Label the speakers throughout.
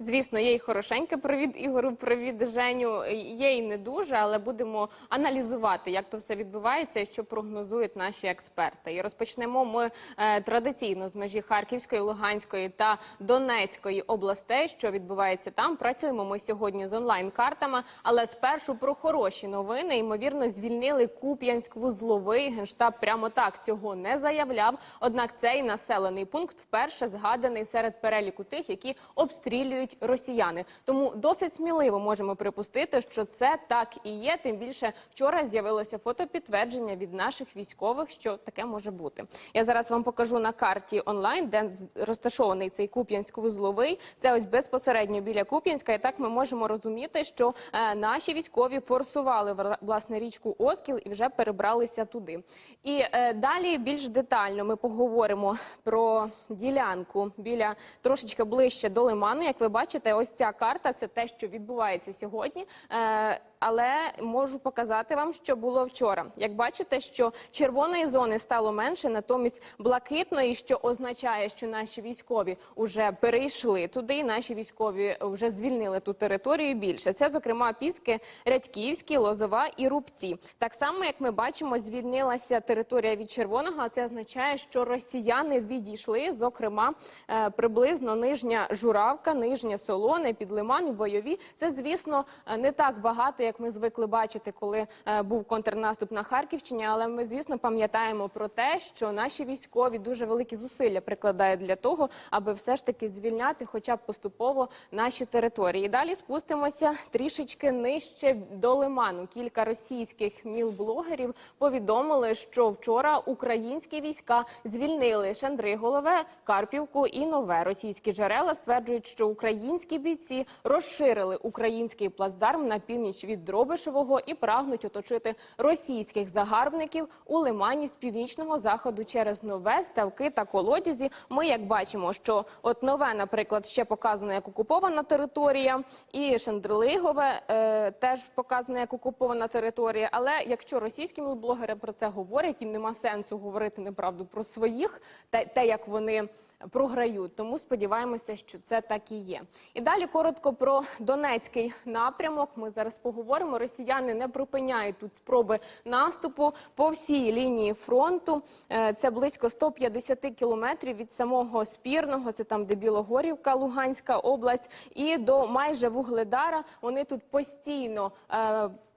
Speaker 1: Звісно, є і хорошеньке. Привіт Ігору, привіт Женю. Є і не дуже, але будемо аналізувати, як то все відбувається і що прогнозують наші експерти. І розпочнемо ми е, традиційно з межі Харківської, Луганської та Донецької областей. Що відбувається там? Працюємо ми сьогодні з онлайн-картами. Але спершу про хороші новини. Ймовірно, звільнили Куп'янськ-Вузловий. Генштаб прямо так цього не заявляв. Однак цей населений пункт вперше згаданий серед переліку тих, які обстрілюють росіяни. Тому досить сміливо можемо припустити, що це так і є. Тим більше вчора з'явилося фотопідтвердження від наших військових, що таке може бути. Я зараз вам покажу на карті онлайн, де розташований цей Куп'янськ-Вузловий. Це ось безпосередньо біля Куп'янська. І так ми можемо розуміти, що е, наші військові форсували власне річку Оскіл і вже перебралися туди. І е, далі більш детально ми поговоримо про ділянку біля трошечки ближче до лиману. Як ви бачите, ось ця карта це те, що відбувається сьогодні. Е, але можу показати вам, що було вчора. Як бачите, що червоної зони стало менше, натомість блакитної, що означає, що наші військові вже перейшли туди. і Наші військові вже звільнили ту територію більше. Це, зокрема, піски Рядьківські, Лозова і Рубці. Так само, як ми бачимо, звільнилася територія від червоного. а Це означає, що росіяни відійшли, зокрема, е, приблизно нижня журавка, нижнє солоне, підлиман, бойові. Це, звісно, е, не так багато, як ми звикли бачити, коли е, був контрнаступ на Харківщині. Але ми, звісно, пам'ятаємо про те, що наші військові дуже великі зусилля прикладають для того, аби все ж таки звільняти, хоча б поступово наші території. І далі спустимося трішечки нижче до лиману. Кілька російських мілблогерів повідомили, що вчора українські війська звільнили Шандриголове, Карпівку і нове. Російські джерела стверджують, що українські бійці розширили український плацдарм на північ від Дробишевого і прагнуть оточити російських загарбників у лимані з північного заходу через нове ставки та колодязі. Ми як бачимо, що от нове, наприклад, ще показано як окупована територія, і Шандрилигове е, теж показано як окупована територія. Але якщо російські блогери про це говорять, їм нема сенсу говорити неправду про своїх, те, те як вони програють. Тому сподіваємося, що це так і є. І далі коротко про Донецький напрямок. Ми зараз поговоримо. Росіяни не припиняють тут спроби наступу по всій лінії фронту. Е, Це близько 150 кілометрів від самого спірного. Це там, де Білогорівка, Луганська область, і до майже Вугледара. Вони тут постійно.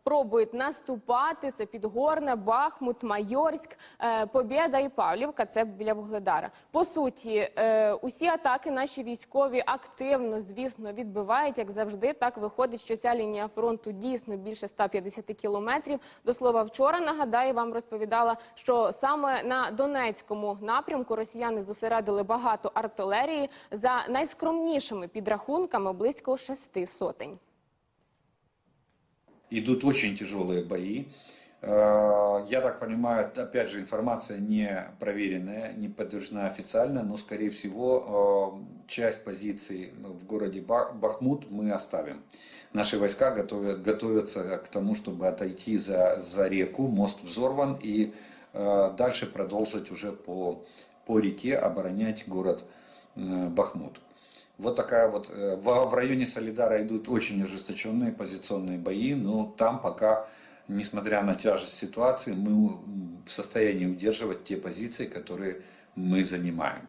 Speaker 1: Пробують наступати. Це Підгорне, Бахмут, Майорськ, е, Побєда і Павлівка. Це біля Вугледара. По суті, е, усі атаки наші військові активно, звісно, відбивають, як завжди. Так виходить, що ця лінія фронту дійсно більше 150 кілометрів. До слова, вчора нагадаю, вам розповідала, що саме на Донецькому напрямку росіяни зосередили багато артилерії за найскромнішими підрахунками близько шести сотень.
Speaker 2: Идут очень тяжелые бои. Э, Я так понимаю, опять же, информация не проверенная, не подтверждена официально, но, скорее всего, э, часть позиций в городе Ба- Бахмут мы оставим. Наши войска готовят, готовятся к тому, чтобы отойти за, за реку, мост взорван, и э, дальше продолжить уже по, по реке оборонять город Бахмут. Вот такая вот, э, в, в районе Солидара идут очень ожесточенные позиционные бои, но там пока, несмотря на тяжесть ситуации, мы м, в состоянии удерживать те позиции, которые мы занимаем.